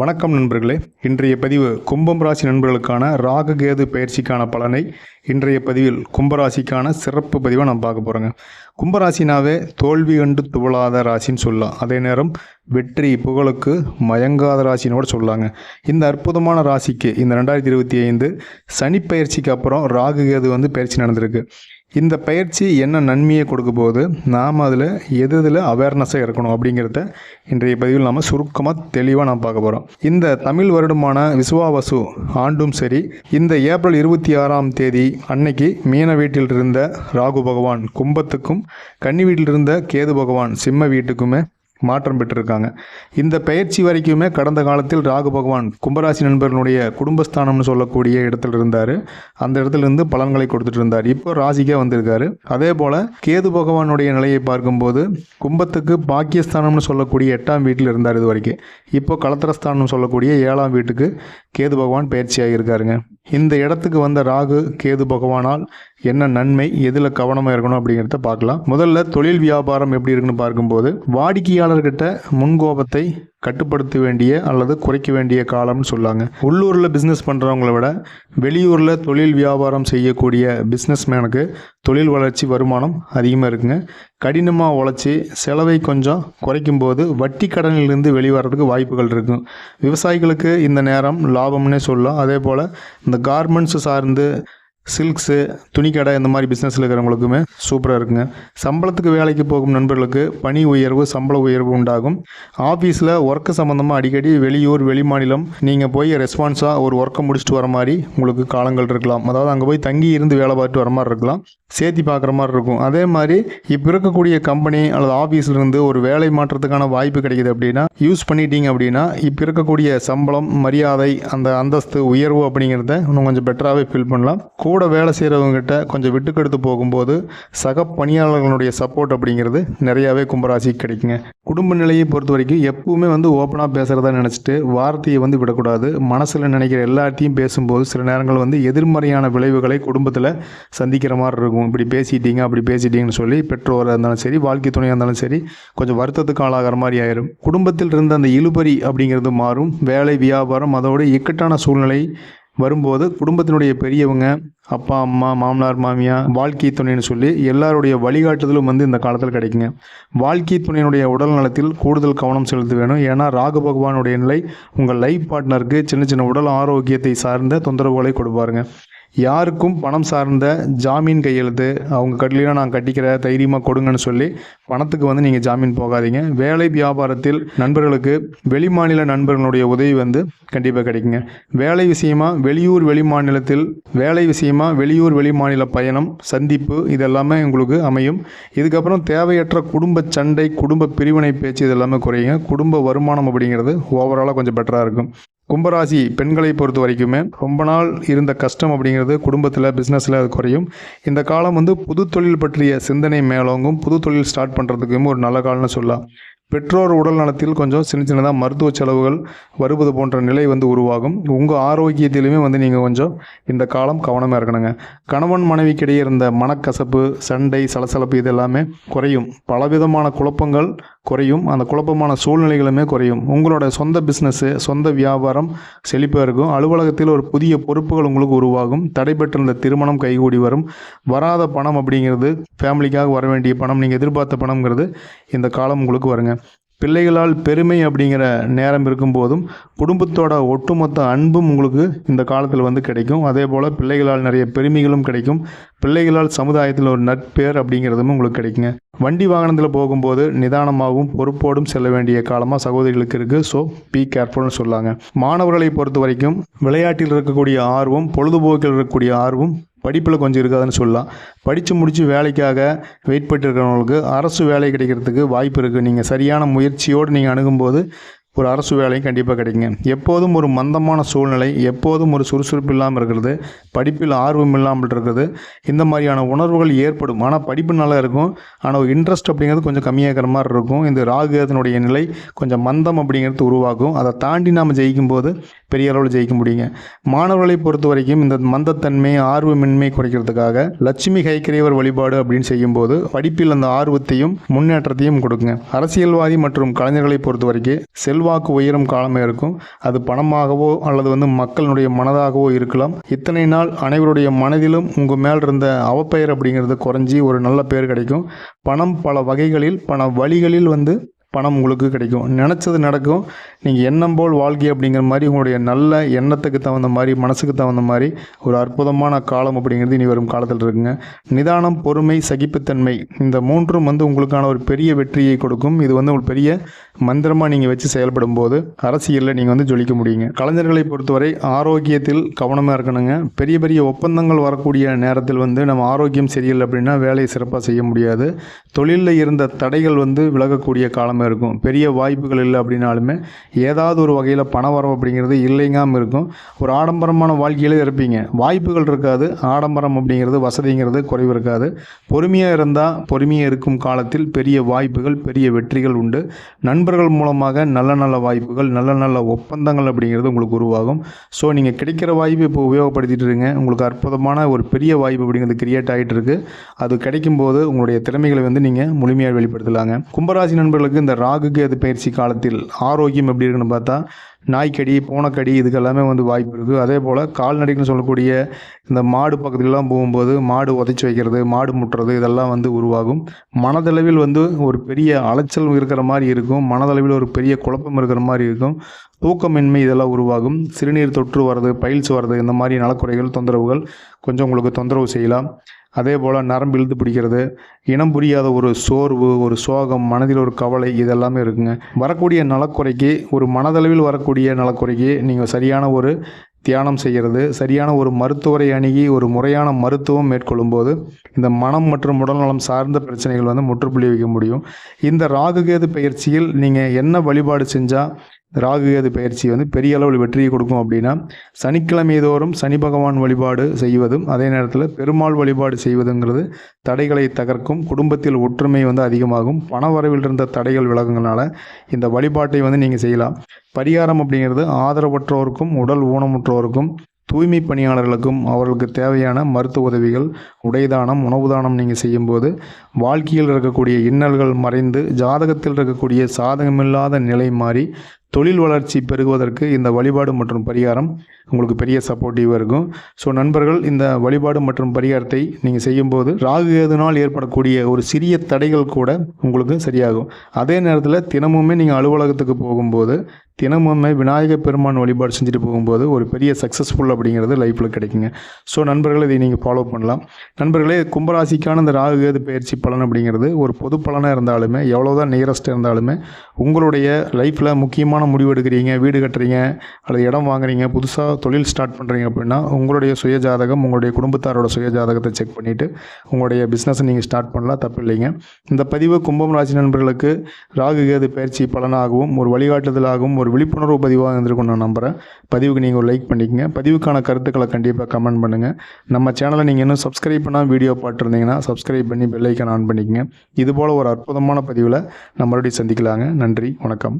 வணக்கம் நண்பர்களே. இன்றைய பதிவு கும்பம் ராசி நண்பர்களுக்கான ராககேது பயிற்சிக்கான பலனை இன்றைய பதிவில் கும்பராசிக்கான சிறப்பு பதிவை நம்ம பார்க்க போகிறோங்க கும்பராசினாவே தோல்வி கண்டு துவளாத ராசின்னு சொல்லலாம். அதே நேரம் வெற்றி புகழுக்கு மயங்காத ராசினோட சொல்லாங்க. இந்த அற்புதமான ராசிக்கு இந்த ரெண்டாயிரத்தி இருபத்தி ஐந்து சனி பயிற்சிக்கு அப்புறம் ராகுகேது வந்து பயிற்சி நடந்திருக்கு. இந்த பயிற்சி என்ன நன்மையை கொடுக்க போகுது நாம் அதில் எது இதில் அவேர்னஸாக இருக்கணும் அப்படிங்கிறத இன்றைய பதிவில் நாம் சுருக்கமாக தெளிவாக நாம் பார்க்க போகிறோம் இந்த தமிழ் வருடமான விசுவாவசு ஆண்டும் சரி இந்த ஏப்ரல் இருபத்தி ஆறாம் தேதி அன்னைக்கு மீன வீட்டில் இருந்த ராகு பகவான் கும்பத்துக்கும் கன்னி வீட்டில் இருந்த கேது பகவான் சிம்ம வீட்டுக்குமே மாற்றம் பெற்றிருக்காங்க. இந்த பயிற்சி வரைக்குமே கடந்த காலத்தில் ராகு பகவான் கும்பராசி நண்பர்களுடைய குடும்பஸ்தானம்னு சொல்லக்கூடிய இடத்துல இருந்தார். அந்த இடத்துல இருந்து பலன்களை கொடுத்துட்டு இருந்தார். இப்போ ராசிக்கே வந்திருக்காரு. அதே போல் கேது பகவானுடைய நிலையை பார்க்கும்போது கும்பத்துக்கு பாக்கியஸ்தானம்னு சொல்லக்கூடிய எட்டாம் வீட்டில் இருந்தார் இது வரைக்கும் இப்போ கலத்திரஸ்தானம் சொல்லக்கூடிய ஏழாம் வீட்டுக்கு கேது பகவான் பயிற்சியாக இருக்காருங்க இந்த இடத்துக்கு வந்த ராகு கேது பகவானால் என்ன நன்மை எதில் கவனமாக இருக்கணும் அப்படிங்கிறத பார்க்கலாம். முதல்ல தொழில் வியாபாரம் எப்படி இருக்குன்னு பார்க்கும்போது வாடிக்கையாளர்கிட்ட முன்கோபத்தை கட்டுப்படுத்த வேண்டிய அல்லது குறைக்க வேண்டிய காலம்னு சொல்லாங்க. உள்ளூரில் பிஸ்னஸ் பண்ணுறவங்கள விட வெளியூரில் தொழில் வியாபாரம் செய்யக்கூடிய பிஸ்னஸ்மேனுக்கு தொழில் வளர்ச்சி வருமானம் அதிகமாக இருக்குங்க. கடினமாக உழைச்சி செலவை கொஞ்சம் குறைக்கும் போது வட்டி கடனிலிருந்து வெளிவரதுக்கு வாய்ப்புகள் இருக்கும் விவசாயிகளுக்கு இந்த நேரம் லாபம்னே சொல்லலாம். அதே போல் இந்த கார்மெண்ட்ஸ் சார்ந்து சில்க்ஸு துணிக்கடை இந்த மாதிரி பிஸ்னஸில் இருக்கிறவங்களுக்குமே சூப்பராக இருக்குங்க. சம்பளத்துக்கு வேலைக்கு போகும் நண்பர்களுக்கு பணி உயர்வு சம்பள உயர்வு உண்டாகும். ஆஃபீஸில் ஒர்க்கு சம்மந்தமாக அடிக்கடி வெளியூர் வெளிமாநிலம் நீங்கள் போய் ரெஸ்பான்ஸாக ஒரு ஒர்க்கை முடிச்சுட்டு வர மாதிரி உங்களுக்கு காலங்கள் இருக்கலாம். அதாவது அங்கே போய் தங்கி இருந்து வேலை பார்த்துட்டு வர மாதிரி இருக்கலாம். சேர்த்தி பார்க்குற மாதிரி இருக்கும். அதே மாதிரி இப்போ இருக்கக்கூடிய கம்பெனி அல்லது ஆஃபீஸ்லேருந்து ஒரு வேலை மாற்றத்துக்கான வாய்ப்பு கிடைக்குது அப்படின்னா யூஸ் பண்ணிட்டீங்க அப்படின்னா இப்போ இருக்கக்கூடிய சம்பளம் மரியாதை அந்த அந்தஸ்து உயர்வு அப்படிங்கிறத இன்னும் கொஞ்சம் பெட்டராகவே ஃபீல் பண்ணலாம். கூட வேலை செய்கிறவங்ககிட்ட கொஞ்சம் விட்டுக்கெடுத்து போகும்போது சக பணியாளர்களுடைய சப்போர்ட் அப்படிங்கிறது நிறையாவே கும்பராசிக்கு கிடைக்குங்க. குடும்ப நிலையை பொறுத்த வரைக்கும் எப்பவுமே வந்து ஓப்பனாக பேசுகிறதா நினச்சிட்டு வார்த்தையை வந்து விடக்கூடாது. மனசில் நினைக்கிற எல்லாத்தையும் பேசும்போது சில நேரங்கள் வந்து எதிர்மறையான விளைவுகளை குடும்பத்தில் சந்திக்கிற மாதிரி இருக்கும். இப்படி பேசிட்டீங்க அப்படி பேசிட்டீங்கன்னு சொல்லி பெற்றோராக இருந்தாலும் சரி வாழ்க்கை துணையாக இருந்தாலும் சரி கொஞ்சம் வருத்தத்துக்கு ஆளாகிற மாதிரி ஆயிரும். குடும்பத்தில் இருந்த அந்த இழுபறி அப்படிங்கிறது மாறும். வேலை வியாபாரம் அதோட இக்கட்டான சூழ்நிலை வரும்போது குடும்பத்தினுடைய பெரியவங்க அப்பா அம்மா மாமனார் மாமியா வாழ்க்கை துணைன்னு சொல்லி எல்லாருடைய வழிகாட்டுதலும் வந்து இந்த காலத்தில் கிடைக்குங்க. வாழ்க்கை துணையினுடைய உடல் நலத்தில் கூடுதல் கவனம் செலுத்த வேணும். ஏன்னா ராகு பகவானுடைய நிலை உங்கள் லைஃப் பார்ட்னருக்கு சின்ன சின்ன உடல் ஆரோக்கியத்தை சார்ந்த தொந்தரவுகளை கொடுப்பாருங்க. யாருக்கும் பணம் சார்ந்த ஜாமீன் கையெழுத்து அவங்க கட்டிலாம் நான் கட்டிக்கிற தைரியமாக கொடுங்கன்னு சொல்லி பணத்துக்கு வந்து நீங்கள் ஜாமீன் போகாதீங்க. வேலை வியாபாரத்தில் நண்பர்களுக்கு வெளிமாநில நண்பர்களுடைய உதவி வந்து கண்டிப்பாக கிடைக்குங்க. வேலை விஷயமா வெளியூர் வெளிமாநிலத்தில் வேலை விஷயமா வெளியூர் வெளிமாநில பயணம் சந்திப்பு இதெல்லாமே உங்களுக்கு அமையும். இதுக்கப்புறம் தேவையற்ற குடும்ப சண்டை குடும்ப பிரிவினை பேச்சு இதெல்லாமே குறையுங்க. குடும்ப வருமானம் அப்படிங்கிறது ஓவராலாக கொஞ்சம் பெட்டராக இருக்கும். கும்பராசி பெண்களை பொறுத்த வரைக்குமே ரொம்ப நாள் இருந்த கஷ்டம் அப்படிங்கிறது குடும்பத்தில் பிஸ்னஸில் அது குறையும். இந்த காலம் வந்து புது தொழில் பற்றிய சிந்தனை மேலோங்கும் புது தொழில் ஸ்டார்ட் பண்ணுறதுக்கும் ஒரு நல்ல காலம்னு சொல்லலாம். பெற்றோர் உடல் நலத்தில் கொஞ்சம் சின்ன சின்னதாக மருத்துவ செலவுகள் வருவது போன்ற நிலை வந்து உருவாகும். உங்கள் ஆரோக்கியத்திலுமே வந்து நீங்கள் கொஞ்சம் இந்த காலம் கவனமாக இருக்கணுங்க. கணவன் மனைவிக்கிடையே இருந்த மனக்கசப்பு சண்டை சலசலப்பு இது எல்லாமே குறையும். பலவிதமான குழப்பங்கள் குறையும். அந்த குழப்பமான சூழ்நிலைகளுமே குறையும். உங்களோட சொந்த பிஸ்னஸ்ஸு சொந்த வியாபாரம் செழிப்பாக இருக்கும். அலுவலகத்தில் ஒரு புதிய பொறுப்புகள் உங்களுக்கு உருவாகும். தடைபெற்றிருந்த திருமணம் கைகூடி வரும். வராத பணம் அப்படிங்கிறது ஃபேமிலிக்காக வர வேண்டிய பணம் நீங்கள் எதிர்பார்த்த பணம்ங்கிறது இந்த காலம் உங்களுக்கு வருங்க. பிள்ளைகளால் பெருமை அப்படிங்கிற நேரம் இருக்கும்போதும் குடும்பத்தோட ஒட்டுமொத்த அன்பும் உங்களுக்கு இந்த காலத்தில் வந்து கிடைக்கும். அதே போல் பிள்ளைகளால் நிறைய பெருமைகளும் கிடைக்கும். பிள்ளைகளால் சமுதாயத்தில் ஒரு நட்பேர் அப்படிங்கிறதும் உங்களுக்கு கிடைக்குங்க. வண்டி வாகனத்தில் போகும்போது நிதானமாகவும் பொறுப்போடும் செல்ல வேண்டிய காலமாக சகோதரிகளுக்கு இருக்குது ஸோ பி கேர்ஃபுல்னு சொல்லாங்க. மாணவர்களை பொறுத்த வரைக்கும் விளையாட்டில் இருக்கக்கூடிய ஆர்வம் பொழுதுபோக்கில் இருக்கக்கூடிய ஆர்வம் படிப்பில் கொஞ்சம் இருக்காதுன்னு சொல்லலாம். படித்து முடித்து வேலைக்காக வெயிட் பண்ணிட்டு இருக்கிறவங்களுக்கு அரசு வேலை கிடைக்கிறதுக்கு வாய்ப்பு இருக்குது நீங்கள் சரியான முயற்சியோடு நீங்கள் அணுகும்போது ஒரு அரசு வேலையும் கண்டிப்பாக கிடைக்குங்க. எப்போதும் ஒரு மந்தமான சூழ்நிலை எப்போதும் ஒரு சுறுசுறுப்பு இல்லாமல் இருக்கிறது படிப்பில் ஆர்வம் இல்லாமல் இருக்கிறது. இந்த மாதிரியான உணர்வுகள் ஏற்படும். ஆனால் படிப்பு நல்லா இருக்கும். ஆனால் இன்ட்ரெஸ்ட் அப்படிங்கிறது கொஞ்சம் கம்மியாக இருக்கிற மாதிரி இருக்கும். இந்த ராகு அதனுடைய நிலை கொஞ்சம் மந்தம் அப்படிங்கிறது உருவாக்கும் அதை தாண்டி நாம் ஜெயிக்கும் போது பெரிய அளவில் ஜெயிக்க முடியுங்க. மாணவர்களை பொறுத்த வரைக்கும் இந்த மந்தத்தன்மை ஆர்வமின்மை குறைக்கிறதுக்காக லட்சுமி கைக்கிரைவர் வழிபாடு அப்படின்னு செய்யும்போது படிப்பில் அந்த ஆர்வத்தையும் முன்னேற்றத்தையும் கொடுக்குங்க. அரசியல்வாதி மற்றும் கலைஞர்களை பொறுத்த வரைக்கும் செல்வ செல்வாக்கு உயரும் காலமே இருக்கும். அது பணமாகவோ அல்லது வந்து மக்களினுடைய மனதாகவோ இருக்கலாம். இத்தனை நாள் அனைவருடைய மனதிலும் உங்கள் மேல் இருந்த அவப்பெயர் அப்படிங்கிறது குறைஞ்சி ஒரு நல்ல பெயர் கிடைக்கும். பணம் பல வகைகளில் பல வழிகளில் வந்து பணம் உங்களுக்கு கிடைக்கும். நினச்சது நடக்கும். நீங்கள் எண்ணம் போல் வாழ்க்கை அப்படிங்கிற மாதிரி உங்களுடைய நல்ல எண்ணத்துக்கு தகுந்த மாதிரி மனசுக்கு தகுந்த மாதிரி ஒரு அற்புதமான காலம் அப்படிங்கிறது இனி வரும் காலத்தில் இருக்குங்க. நிதானம் பொறுமை சகிப்புத்தன்மை இந்த மூன்றும் வந்து உங்களுக்கான ஒரு பெரிய வெற்றியை கொடுக்கும். இது வந்து ஒரு பெரிய மந்திரமாக நீங்கள் வச்சு செயல்படும் போது அரசியலில் நீங்கள் வந்து ஜொலிக்க முடியுங்க. கலைஞர்களை பொறுத்தவரை ஆரோக்கியத்தில் கவனமாக இருக்கணுங்க. பெரிய பெரிய ஒப்பந்தங்கள் வரக்கூடிய நேரத்தில் வந்து நம்ம ஆரோக்கியம் சரியில்லை அப்படின்னா வேலையை சிறப்பாக செய்ய முடியாது. தொழிலில் இருந்த தடைகள் வந்து விலகக்கூடிய காலம் இல்லாமல் இருக்கும். பெரிய வாய்ப்புகள் இல்லை அப்படின்னாலுமே ஏதாவது ஒரு வகையில் பண வரவு அப்படிங்கிறது இல்லைங்காமல் இருக்கும். ஒரு ஆடம்பரமான வாழ்க்கையிலே இருப்பீங்க. வாய்ப்புகள் இருக்காது. ஆடம்பரம் அப்படிங்கிறது வசதிங்கிறது குறைவு இருக்காது. பொறுமையாக இருந்தால் பொறுமையாக இருக்கும் காலத்தில் பெரிய வாய்ப்புகள் பெரிய வெற்றிகள் உண்டு. நண்பர்கள் மூலமாக நல்ல நல்ல வாய்ப்புகள் நல்ல நல்ல ஒப்பந்தங்கள் அப்படிங்கிறது உங்களுக்கு உருவாகும். ஸோ நீங்கள் கிடைக்கிற வாய்ப்பு இப்போ உபயோகப்படுத்திட்டு இருங்க. உங்களுக்கு அற்புதமான ஒரு பெரிய வாய்ப்பு அப்படிங்கிறது கிரியேட் ஆகிட்டு இருக்கு. அது கிடைக்கும்போது உங்களுடைய திறமைகளை வந்து நீங்கள் முழுமையாக வெளிப்படுத்தலாங்க. கும்பராசி நண்பர்களுக்கு இந்த ராகு கேது பயிற்சி காலத்தில் ஆரோக்கியம் எப்படி இருக்குன்னு பார்த்தா நாய்க்கடி பூனைக்கடி இதுக்கு எல்லாமே வந்து வாய்ப்பு இருக்குது அதே போல் கால்நடைகள்னு சொல்லக்கூடிய இந்த மாடு பக்கத்துலலாம் போகும்போது மாடு உதைச்சி வைக்கிறது மாடு முட்டுறது இதெல்லாம் வந்து உருவாகும். மனதளவில் வந்து ஒரு பெரிய அலைச்சல் இருக்கிற மாதிரி இருக்கும். மனதளவில் ஒரு பெரிய குழப்பம் இருக்கிற மாதிரி இருக்கும். தூக்கமின்மை இதெல்லாம் உருவாகும். சிறுநீர் தொற்று வர்றது பயில்ஸ் வர்றது இந்த மாதிரி நலக்குறைகள் தொந்தரவுகள் கொஞ்சம் உங்களுக்கு தொந்தரவு செய்யலாம். அதே போல் நரம்பு இழுத்து பிடிக்கிறது இனம் புரியாத ஒரு சோர்வு ஒரு சோகம் மனதில் ஒரு கவலை இதெல்லாமே இருக்குங்க. வரக்கூடிய நலக்குறைக்கு ஒரு மனதளவில் வரக்கூடிய நலக்குறைக்கு நீங்கள் சரியான ஒரு தியானம் செய்கிறது சரியான ஒரு மருத்துவரை அணுகி ஒரு முறையான மருத்துவம் மேற்கொள்ளும்போது இந்த மனம் மற்றும் உடல்நலம் சார்ந்த பிரச்சனைகள் வந்து முற்றுப்புள்ளி வைக்க முடியும். இந்த ராகுகேது பயிற்சியில் நீங்கள் என்ன வழிபாடு செஞ்சால் ராகுகேது பயிற்சி வந்து பெரிய அளவில் வெற்றியை கொடுக்கும் அப்படின்னா சனிக்கிழமை தோறும் சனி பகவான் வழிபாடு செய்வதும் அதே நேரத்தில் பெருமாள் வழிபாடு செய்வதுங்கிறது தடைகளை தகர்க்கும் குடும்பத்தில் ஒற்றுமை வந்து அதிகமாகும் பண வரவில் இருந்த தடைகள் விலகுங்கனால இந்த வழிபாட்டை வந்து நீங்கள் செய்யலாம். பரிகாரம் அப்படிங்கிறது ஆதரவற்றோருக்கும் உடல் ஊனமுற்றோருக்கும் தூய்மை பணியாளர்களுக்கும் அவர்களுக்கு தேவையான மருத்துவ உதவிகள் உடைதானம் உணவு தானம் நீங்கள் செய்யும்போது வாழ்க்கையில் இருக்கக்கூடிய இன்னல்கள் மறைந்து ஜாதகத்தில் இருக்கக்கூடிய சாதகமில்லாத நிலை மாறி தொழில் வளர்ச்சி பெருகுவதற்கு இந்த வழிபாடு மற்றும் பரிகாரம் உங்களுக்கு பெரிய சப்போர்ட்டிவாக இருக்கும். ஸோ நண்பர்கள் இந்த வழிபாடு மற்றும் பரிகாரத்தை நீங்கள் செய்யும்போது ராகு எதுனால் ஏற்படக்கூடிய ஒரு சிறிய தடைகள் கூட உங்களுக்கு சரியாகும். அதே நேரத்தில் தினமுமே நீங்கள் அலுவலகத்துக்கு போகும்போது தினமுமே விநாயகர் பெருமான் வழிபாடு செஞ்சுட்டு போகும்போது ஒரு பெரிய சக்ஸஸ்ஃபுல் அப்படிங்கிறது லைஃப்பில் கிடைக்குங்க. ஸோ நண்பர்கள் இதை நீங்கள் ஃபாலோ பண்ணலாம். நண்பர்களே கும்பராசிக்கான இந்த ராகு கேது பயிற்சி பலன் அப்படிங்கிறது ஒரு பொது பலனாக இருந்தாலுமே எவ்வளோதான் நியரஸ்ட் இருந்தாலுமே உங்களுடைய லைஃப்பில் முக்கியமான முடிவு எடுக்கிறீங்க வீடு கட்டுறீங்க அல்லது இடம் வாங்குறீங்க புதுசாக தொழில் ஸ்டார்ட் பண்ணுறீங்க அப்படின்னா உங்களுடைய சுய ஜாதகம் உங்களுடைய குடும்பத்தாரோட சுய ஜாதகத்தை செக் பண்ணிவிட்டு உங்களுடைய பிஸ்னஸை நீங்கள் ஸ்டார்ட் பண்ணலாம் தப்பு இல்லைங்க. இந்த பதிவு கும்பம் ராசி நண்பர்களுக்கு ராகு கேது பயிற்சி பலனாகவும் ஒரு வழிகாட்டுதலாகவும் ஒரு விழிப்புணர்வு பதிவாக இருந்திருக்கும் நான் நம்புகிறேன் பதிவுக்கு நீங்கள் ஒரு லைக் பண்ணிக்கங்க. பதிவுக்கான கருத்துக்களை கண்டிப்பாக கமெண்ட் பண்ணுங்கள் நம்ம சேனலை நீங்கள் இன்னும் சப்ஸ்கிரைப் பண்ணால் வீடியோ பார்த்துருந்தீங்கன்னா சப்ஸ்கிரைப் பண்ணி பெல்லைக்கன் ஆன் பண்ணிக்கங்க. இதுபோல் ஒரு அற்புதமான பதிவில் நம்ம மறுபடியும் சந்திக்கலாங்க. நன்றி. வணக்கம்.